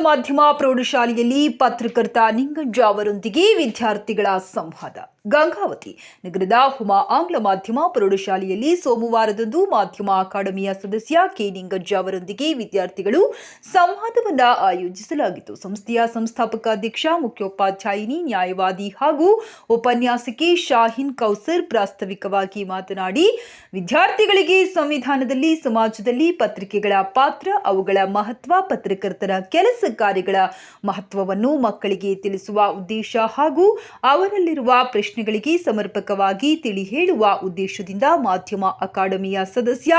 ಮಾಧ್ಯಮ ಪ್ರೌಢಶಾಲೆಯಲ್ಲಿ ಪತ್ರಕರ್ತ ನಿಂಗಂಜ ಅವರೊಂದಿಗೆ ವಿದ್ಯಾರ್ಥಿಗಳ ಸಂವಾದ. ಗಂಗಾವತಿ. ನಗರದ ಹುಮಾ ಆಂಗ್ಲ ಮಾಧ್ಯಮ ಪ್ರೌಢಶಾಲೆಯಲ್ಲಿ ಸೋಮವಾರದಂದು ಮಾಧ್ಯಮ ಅಕಾಡೆಮಿಯ ಸದಸ್ಯ ಕೆ. ನಿಂಗಜ್ಜ ಅವರೊಂದಿಗೆ ವಿದ್ಯಾರ್ಥಿಗಳು ಸಂವಾದವನ್ನ ಆಯೋಜಿಸಲಾಗಿತ್ತು. ಸಂಸ್ಥೆಯ ಸಂಸ್ಥಾಪಕ ಅಧ್ಯಕ್ಷ, ಮುಖ್ಯೋಪಾಧ್ಯಾಯಿನಿ, ನ್ಯಾಯವಾದಿ ಹಾಗೂ ಉಪನ್ಯಾಸಕಿ ಶಾಹಿನ್ ಕೌಸರ್ ಪ್ರಾಸ್ತಾವಿಕವಾಗಿ ಮಾತನಾಡಿ, ವಿದ್ಯಾರ್ಥಿಗಳಿಗೆ ಸಂವಿಧಾನದಲ್ಲಿ, ಸಮಾಜದಲ್ಲಿ ಪತ್ರಿಕೆಗಳ ಪಾತ್ರ, ಅವುಗಳ ಮಹತ್ವ, ಪತ್ರಕರ್ತರ ಕೆಲಸ ಕಾರ್ಯಗಳ ಮಹತ್ವವನ್ನು ಮಕ್ಕಳಿಗೆ ತಿಳಿಸುವ ಉದ್ದೇಶ ಹಾಗೂ ಅವರಲ್ಲಿರುವ ಪ್ರಶ್ನೆಗಳಿಗೆ ಸಮರ್ಪಕವಾಗಿ ತಿಳಿ ಹೇಳುವ ಉದ್ದೇಶದಿಂದ ಮಾಧ್ಯಮ ಅಕಾಡೆಮಿಯ ಸದಸ್ಯ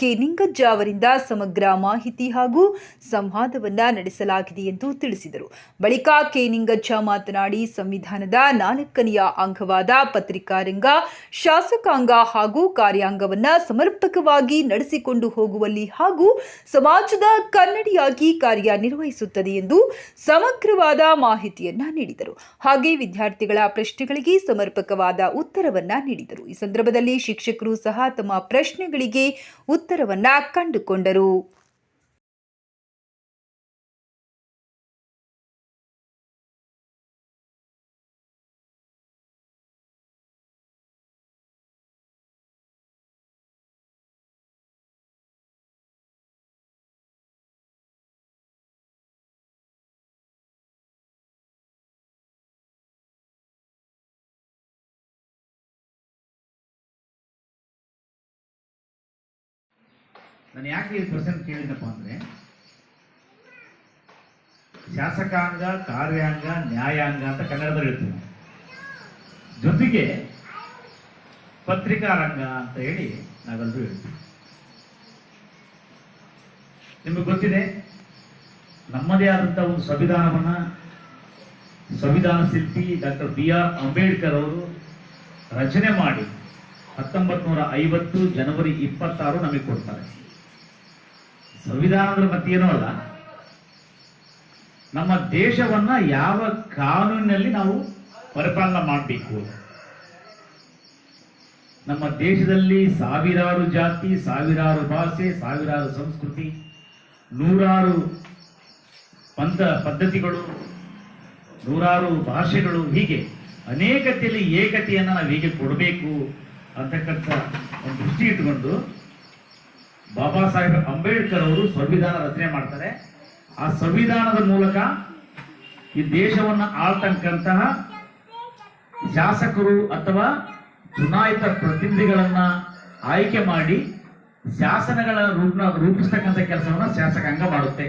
ಕೆ ನಿಂಗಜ್ಜ ಅವರಿಂದ ಸಮಗ್ರ ಮಾಹಿತಿ ಹಾಗೂ ಸಂವಾದವನ್ನ ನಡೆಸಲಾಗಿದೆ ಎಂದು ತಿಳಿಸಿದರು. ಬಳಿಕ ಕೆ ನಿಂಗಜ್ಜ ಮಾತನಾಡಿ, ಸಂವಿಧಾನದ ನಾಲ್ಕನೆಯ ಅಂಗವಾದ ಪತ್ರಿಕಾರಂಗ, ಶಾಸಕಾಂಗ ಹಾಗೂ ಕಾರ್ಯಾಂಗವನ್ನ ಸಮರ್ಪಕವಾಗಿ ನಡೆಸಿಕೊಂಡು ಹೋಗುವಲ್ಲಿ ಹಾಗೂ ಸಮಾಜದ ಕನ್ನಡಿಯಾಗಿ ಕಾರ್ಯನಿರ್ವಹಿಸುತ್ತದೆ ಎಂದು ಸಮಗ್ರವಾದ ಮಾಹಿತಿಯನ್ನ ನೀಡಿದರು. ಹಾಗೆ ವಿದ್ಯಾರ್ಥಿಗಳ ಪ್ರಶ್ನೆಗಳಿಗೆ ಸಮರ್ಪಕವಾದ ಉತ್ತರವನ್ನ ನೀಡಿದರು. ಈ ಸಂದರ್ಭದಲ್ಲಿ ಶಿಕ್ಷಕರು ಸಹ ತಮ್ಮ ಪ್ರಶ್ನೆಗಳಿಗೆ ಉತ್ತರವನ್ನ ಕಂಡುಕೊಂಡರು. ನಾನು ಯಾಕೆ ಈ ಕ್ವಶನ್ ಕೇಳಿದಪ್ಪ ಅಂದ್ರೆ, ಶಾಸಕಾಂಗ, ಕಾರ್ಯಾಂಗ, ನ್ಯಾಯಾಂಗ ಅಂತ ಕನ್ನಡದಲ್ಲಿ ಹೇಳ್ತೀವಿ. ಜೊತೆಗೆ ಪತ್ರಿಕಾ ರಂಗ ಅಂತ ಹೇಳಿ ನಾವೆಲ್ಲರೂ ಹೇಳ್ತೀವಿ. ನಿಮಗೆ ಗೊತ್ತಿದೆ, ನಮ್ಮದೇ ಆದಂಥ ಒಂದು ಸಂವಿಧಾನವನ್ನ ಸಂವಿಧಾನ ಶಿಲ್ಪಿ ಡಾಕ್ಟರ್ ಬಿ ಆರ್ ಅಂಬೇಡ್ಕರ್ ಅವರು ರಚನೆ ಮಾಡಿ ಹತ್ತೊಂಬತ್ತು ನೂರ ಐವತ್ತು ಜನವರಿ ಇಪ್ಪತ್ತಾರು ನಮಗೆ ಕೊಡ್ತಾರೆ. ಸಂವಿಧಾನದ ಮತ್ತೇನೂ ಅಲ್ಲ. ನಮ್ಮ ದೇಶವನ್ನ ಯಾವ ಕಾನೂನಿನಲ್ಲಿ ನಾವು ಪರಿಪಾಲನೆ ಮಾಡಬೇಕು? ನಮ್ಮ ದೇಶದಲ್ಲಿ ಸಾವಿರಾರು ಜಾತಿ, ಸಾವಿರಾರು ಭಾಷೆ, ಸಾವಿರಾರು ಸಂಸ್ಕೃತಿ, ನೂರಾರು ಪಂಥ ಪದ್ಧತಿಗಳು, ನೂರಾರು ಭಾಷೆಗಳು, ಹೀಗೆ ಅನೇಕತೆಯಲ್ಲಿ ಏಕತೆಯನ್ನು ನಾವು ಹೀಗೆ ಕೊಡಬೇಕು ಅಂತಕ್ಕಂಥ ಒಂದು ದೃಷ್ಟಿ ಇಟ್ಕೊಂಡು ಬಾಬಾ ಸಾಹೇಬ್ ಅಂಬೇಡ್ಕರ್ ಅವರು ಸಂವಿಧಾನ ರಚನೆ ಮಾಡ್ತಾರೆ. ಆ ಸಂವಿಧಾನದ ಮೂಲಕ ಈ ದೇಶವನ್ನು ಆಳ್ತಕ್ಕಂತಹ ಶಾಸಕರು ಅಥವಾ ಚುನಾಯಿತ ಪ್ರತಿನಿಧಿಗಳನ್ನ ಆಯ್ಕೆ ಮಾಡಿ ಶಾಸನಗಳ ರೂಪ ರೂಪಿಸ್ತಕ್ಕಂಥ ಕೆಲಸವನ್ನ ಶಾಸಕಾಂಗ ಮಾಡುತ್ತೆ.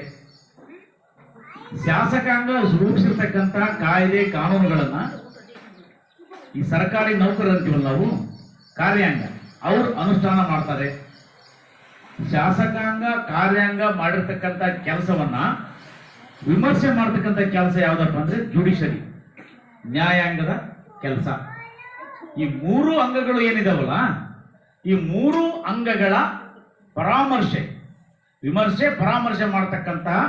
ಶಾಸಕಾಂಗ ರೂಪಿಸಿರ್ತಕ್ಕಂತಹ ಕಾಯ್ದೆ ಕಾನೂನುಗಳನ್ನ ಈ ಸರ್ಕಾರಿ ನೌಕರರಂತೀವಲ್ಲ ನಾವು, ಕಾರ್ಯಾಂಗ, ಅವರು ಅನುಷ್ಠಾನ ಮಾಡ್ತಾರೆ. ಶಾಸಕಾಂಗ ಕಾರ್ಯಾಂಗ ಮಾಡಿರ್ತಕ್ಕಂಥ ಕೆಲಸವನ್ನ ವಿಮರ್ಶೆ ಮಾಡ್ತಕ್ಕಂಥ ಕೆಲಸ ಯಾವ್ದಪ್ಪ ಅಂದ್ರೆ ಜುಡಿಷರಿ, ನ್ಯಾಯಾಂಗದ ಕೆಲಸ. ಈ ಮೂರು ಅಂಗಗಳು ಏನಿದಾವಲ್ಲ, ಈ ಮೂರು ಅಂಗಗಳ ಪರಾಮರ್ಶೆ, ವಿಮರ್ಶೆ ಪರಾಮರ್ಶೆ ಮಾಡತಕ್ಕಂತಹ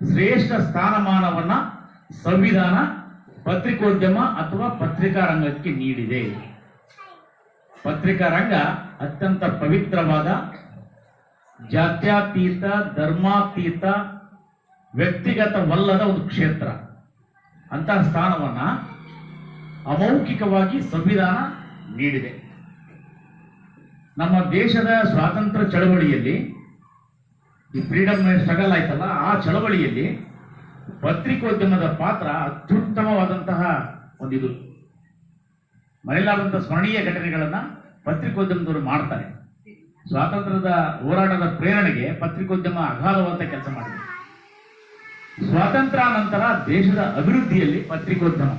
ಶ್ರೇಷ್ಠ ಸ್ಥಾನಮಾನವನ್ನ ಸಂವಿಧಾನ ಪತ್ರಿಕೋದ್ಯಮ ಅಥವಾ ಪತ್ರಿಕಾ ರಂಗಕ್ಕೆ ನೀಡಿದೆ. ಪತ್ರಿಕಾ ರಂಗ ಅತ್ಯಂತ ಪವಿತ್ರವಾದ ಜಾತ್ಯತೀತ, ಧರ್ಮಾತೀತ, ವ್ಯಕ್ತಿಗತವಲ್ಲದ ಒಂದು ಕ್ಷೇತ್ರ. ಅಂತಹ ಸ್ಥಾನವನ್ನ ಅಮೌಖಿಕವಾಗಿ ಸಂವಿಧಾನ ನೀಡಿದೆ. ನಮ್ಮ ದೇಶದ ಸ್ವಾತಂತ್ರ್ಯ ಚಳವಳಿಯಲ್ಲಿ ಈ ಫ್ರೀಡಮ್ ಸ್ಟ್ರಗಲ್ ಆಯ್ತಲ್ಲ, ಆ ಚಳವಳಿಯಲ್ಲಿ ಪತ್ರಿಕೋದ್ಯಮದ ಪಾತ್ರ ಅತ್ಯುತ್ತಮವಾದಂತಹ ಒಂದಿದು. ಮರೆಯಲಾದಂತಹ ಸ್ಮರಣೀಯ ಘಟನೆಗಳನ್ನು ಪತ್ರಿಕೋದ್ಯಮದವರು ಮಾಡ್ತಾರೆ. ಸ್ವಾತಂತ್ರ್ಯದ ಹೋರಾಟದ ಪ್ರೇರಣೆಗೆ ಪತ್ರಿಕೋದ್ಯಮ ಅಗಾಧವಾದ ಕೆಲಸ ಮಾಡಿದೆ. ಸ್ವಾತಂತ್ರ್ಯ ನಂತರ ದೇಶದ ಅಭಿವೃದ್ಧಿಯಲ್ಲಿ ಪತ್ರಿಕೋದ್ಯಮ.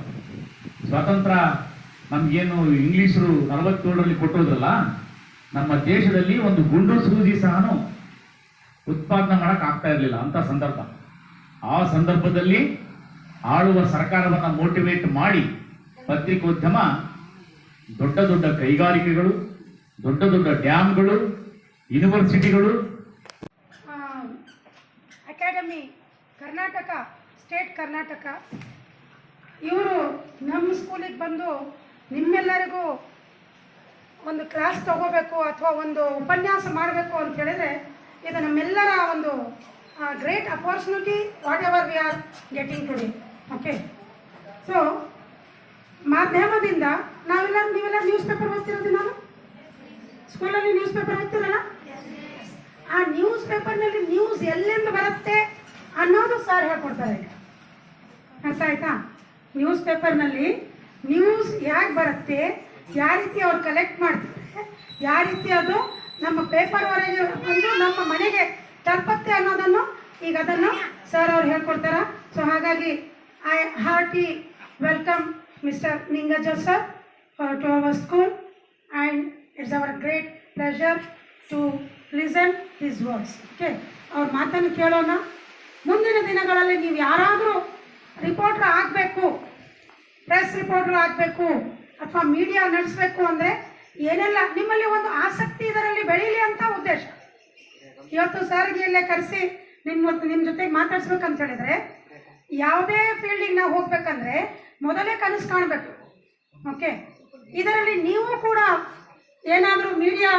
ಸ್ವಾತಂತ್ರ್ಯ ನಮ್ಗೇನು ಇಂಗ್ಲಿಷರು ನಲವತ್ತೇಳರಲ್ಲಿ ಕೊಟ್ಟೋದಲ್ಲ ನಮ್ಮ ದೇಶದಲ್ಲಿ ಒಂದು ಗುಂಡು ಸೂಜಿ ಸಹನು ಉತ್ಪಾದನೆ ಮಾಡಕ್ಕೆ ಆಗ್ತಾ ಇರಲಿಲ್ಲ ಅಂತ ಸಂದರ್ಭ. ಆ ಸಂದರ್ಭದಲ್ಲಿ ಆಳುವ ಸರ್ಕಾರವನ್ನು ಮೋಟಿವೇಟ್ ಮಾಡಿ ಪತ್ರಿಕೋದ್ಯಮ ದೊಡ್ಡ ದೊಡ್ಡ ಕೈಗಾರಿಕೆಗಳು ದೊಡ್ಡ ದೊಡ್ಡ ಡ್ಯಾಮ್ಗಳು, ಯೂನಿವರ್ಸಿಟಿಗಳು. Academy, Karnataka, state Karnataka. ಇವರು ನಮ್ಮ ಸ್ಕೂಲಿಗೆ ಬಂದು ನಿಮ್ಮೆಲ್ಲರಿಗೂ ಒಂದು ಕ್ಲಾಸ್ ತಗೋಬೇಕು ಅಥವಾ ಒಂದು ಉಪನ್ಯಾಸ ಮಾಡಬೇಕು ಅಂತ ಹೇಳಿದ್ರೆ, ಇದು ನಮ್ಮೆಲ್ಲರ ಒಂದು great opportunity whatever we are getting today okay so ಮಾಧ್ಯಮದಿಂದ ನಾವೆಲ್ಲ ನೀವೆಲ್ಲ ನ್ಯೂಸ್ ಪೇಪರ್ ಓದ್ತಿರೋದು ನಾನು? ಸ್ಕೂಲಲ್ಲಿ ನ್ಯೂಸ್ ಪೇಪರ್ ಓದ್ತಿರಲ್ಲ? ಆ ನ್ಯೂಸ್ ಪೇಪರ್ನಲ್ಲಿ ನ್ಯೂಸ್ ಎಲ್ಲಿಂದ ಬರುತ್ತೆ ಅನ್ನೋದು ಸರ್ ಹೇಳ್ಕೊಡ್ತಾರೆ. ಅರ್ಥ ಆಯ್ತಾ? ನ್ಯೂಸ್ ಪೇಪರ್ನಲ್ಲಿ ನ್ಯೂಸ್ ಯಾಕೆ ಬರುತ್ತೆ, ಯಾವ ರೀತಿ ಅವ್ರು ಕಲೆಕ್ಟ್ ಮಾಡ್ತಾರೆ ಯಾವ ರೀತಿ ಅದು ನಮ್ಮ ಪೇಪರ್ವರೆಗೆ ಬಂದು ನಮ್ಮ ಮನೆಗೆ ತಲುಪತ್ತೆ ಅನ್ನೋದನ್ನು ಈಗ ಅದನ್ನು ಸರ್ ಅವ್ರು ಹೇಳ್ಕೊಡ್ತಾರ. ಸೊ ಹಾಗಾಗಿ I hearty welcome mister Ningaja sir to our school and it's our great pleasure to listen his words okay ಅವ್ರ ಮಾತನ್ನು ಕೇಳೋಣ. ಮುಂದಿನ ದಿನಗಳಲ್ಲಿ ನೀವು ಯಾರಾದರೂ ರಿಪೋರ್ಟರ್ ಆಗಬೇಕು ಪ್ರೆಸ್ ರಿಪೋರ್ಟರ್ ಆಗಬೇಕು, ಅಥವಾ ಮೀಡಿಯಾ ನಡೆಸಬೇಕು ಅಂದರೆ ಏನೆಲ್ಲ ನಿಮ್ಮಲ್ಲಿ ಒಂದು ಆಸಕ್ತಿ ಇದರಲ್ಲಿ ಬೆಳೀಲಿ ಅಂತ ಉದ್ದೇಶ. ಇವತ್ತು ಸಾರಿಗೆಯಲ್ಲೇ ಕರೆಸಿ ನಿಮ್ಮ ನಿಮ್ಮ ಜೊತೆಗೆ ಮಾತಾಡ್ಸ್ಬೇಕಂತ ಹೇಳಿದರೆ, ಯಾವುದೇ ಫೀಲ್ಡಿಗೆ ನಾವು ಹೋಗ್ಬೇಕಂದ್ರೆ ಮೊದಲೇ ಕನಸು ಕಾಣಬೇಕು. ಓಕೆ ಇದರಲ್ಲಿ ನೀವು ಕೂಡ ಏನಾದರೂ ಮೀಡಿಯಾ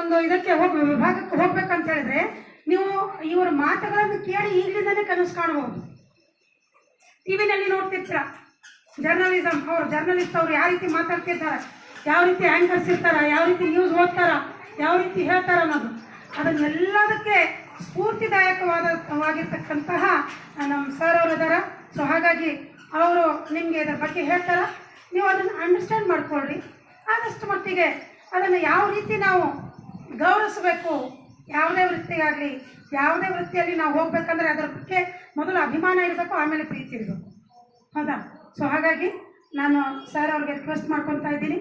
ಒಂದು ಇದಕ್ಕೆ ಹೋಗಿ, ವಿಭಾಗಕ್ಕೆ ಹೋಗ್ಬೇಕಂತ ಹೇಳಿದ್ರೆ ನೀವು ಇವರ ಮಾತುಗಳನ್ನು ಕೇಳಿ ಈಗಲಿಂದಲೇ ಕನಸು ಕಾಣಬಹುದು. ಟಿವಿನಲ್ಲಿ ನೋಡ್ತಿರ್ತೀರ ಜರ್ನಲಿಸಮ್ ಅವ್ರು ಜರ್ನಲಿಸ್ಟ್ ಅವ್ರು ಯಾವ ರೀತಿ ಮಾತಾಡ್ತಿರ್ತಾರೆ, ಯಾವ ರೀತಿ ಆ್ಯಂಕರ್ಸ್ ಇರ್ತಾರ, ಯಾವ ರೀತಿ ನ್ಯೂಸ್ ಓದ್ತಾರ, ಯಾವ ರೀತಿ ಹೇಳ್ತಾರ ಅನ್ನೋದು. ಅದನ್ನೆಲ್ಲದಕ್ಕೆ ಸ್ಫೂರ್ತಿದಾಯಕವಾದವಾಗಿರ್ತಕ್ಕಂತಹ ನಮ್ಮ ಸರ್ ಅವರು ಇದಾರ. ಸೊ ಹಾಗಾಗಿ ಅವರು ನಿಮಗೆ ಇದರ ಬಗ್ಗೆ ಹೇಳ್ತಾರ. ನೀವು ಅದನ್ನು ಅಂಡರ್ಸ್ಟ್ಯಾಂಡ್ ಮಾಡ್ಕೊಳ್ರಿ. ಆದಷ್ಟು ಮಟ್ಟಿಗೆ ಅದನ್ನು ಯಾವ ರೀತಿ ನಾವು ಗೌರವಿಸಬೇಕು? ಯಾವುದೇ ವೃತ್ತಿಗಾಗಲಿ, ಯಾವುದೇ ವೃತ್ತಿಯಲ್ಲಿ ನಾವು ಹೋಗಬೇಕಂದ್ರೆ ಅದರ ಬಗ್ಗೆ ಮೊದಲು ಅಭಿಮಾನ ಇರಬೇಕು, ಆಮೇಲೆ ಪ್ರೀತಿ ಇರಬೇಕು. ಹೌದಾ? ಸೊ ಹಾಗಾಗಿ ನಾನು ಸರ್ ಅವ್ರಿಗೆ ರಿಕ್ವೆಸ್ಟ್ ಮಾಡ್ಕೊತಾ ಇದ್ದೀನಿ.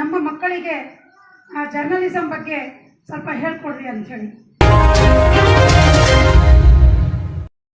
ನಮ್ಮ ಮಕ್ಕಳಿಗೆ ಜರ್ನಲಿಸಮ್ ಬಗ್ಗೆ ಸ್ವಲ್ಪ ಹೇಳ್ಕೊಡ್ರಿ ಅಂಥೇಳಿ.